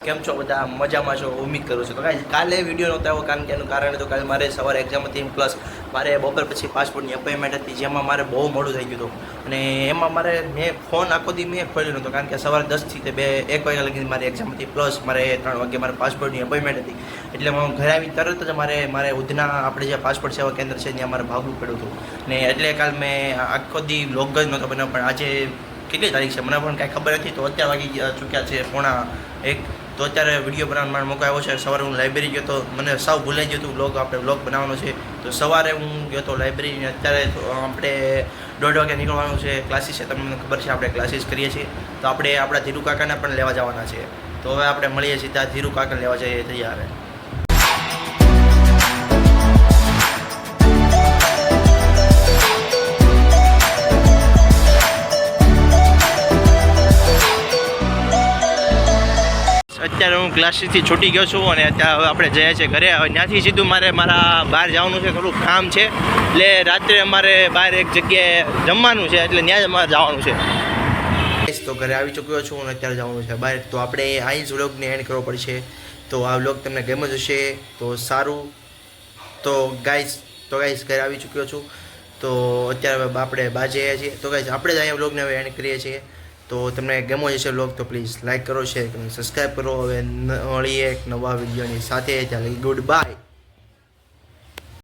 કેમ છો બધા? મજામાં છો? ઉમ્મીદ કરું છું. તો કાંઈ કાલે વીડિયો નહોતો આવ્યો કારણ કે એનું કારણ હતું કાલે મારે સવારે એક્ઝામ હતી પ્લસ મારે બપોર પછી પાસપોર્ટની અપોઇન્ટમેન્ટ હતી જેમાં મારે બહુ મોડું થઈ ગયું હતું. અને એમાં મારે મેં ફોન આખો દી મેં ખોલ્યો નહોતો કારણ કે સવારે દસથી તે બે, એક વાગ્યા લગી મારી એક્ઝામ હતી પ્લસ મારે ત્રણ વાગે મારે પાસપોર્ટની અપોઇન્ટમેન્ટ હતી. એટલે હું ઘરે આવી તરત જ મારે મારે ઉધના આપણે જે પાસપોર્ટ સેવા કેન્દ્ર છે ત્યાં મારે ભાગવું પડ્યું હતું. ને એટલે કાલ મેં આખો દી લોગ જ નહોતો બન્યો પણ આજે કેટલી તારીખ છે? મને પણ કાંઈ ખબર નથી. તો અત્યાર વાગી ચૂક્યા છે પોણા એક. તો અત્યારે વીડિયો બનાવવાનો મારો મોકો આવ્યો છે. સવારે હું લાઇબ્રેરી ગયો તો મને સાવ ભૂલાઈ ગયું હતું બ્લોગ આપણે બ્લોગ બનાવવાનો છે. તો સવારે હું ગયો તો લાઇબ્રેરી અત્યારે આપણે દોઢ વાગે નીકળવાનું છે. ક્લાસીસ છે. તમને ખબર છે, આપણે ક્લાસીસ કરીએ છીએ. તો આપણે આપણા ધીરુ કાકાને પણ લેવા જવાના છે. તો હવે આપણે મળીએ સીધા ધીરુ કાકાને લેવા જઈએ તૈયાર. અત્યારે હું ક્લાસીસથી છૂટી ગયો છું અને અત્યારે હવે આપણે જઈએ છીએ ઘરે. હવે ત્યાંથી સીધું મારે મારા બહાર જવાનું છે થોડું કામ છે. એટલે રાત્રે અમારે બહાર એક જગ્યાએ જમવાનું છે, એટલે ત્યાં જ અમારે જવાનું છે. તો ઘરે આવી ચૂક્યો છું અને અત્યારે જવાનું છે બહાર. તો આપણે અહીં જ વ્લોગને એન્ડ કરવો પડશે. તો આ વ્લોગ તમને ગમે જ હશે, તો સારું. તો ગાઈઝ તો ગાઈસ ઘરે આવી ચૂક્યો છું. તો અત્યારે આપણે જઈએ છીએ. તો ગાઈસ આપણે જ અહીંયા વ્લોગને હવે એન્ડ કરીએ છીએ. તો તમને ગમો જશે બ્લોગ તો પ્લીઝ લાઈક કરો શેર કરો સબસ્ક્રાઈબ કરો. હવે મળીએ એક નવા વિડીયોની સાથે. ત્યારે ગુડ બાય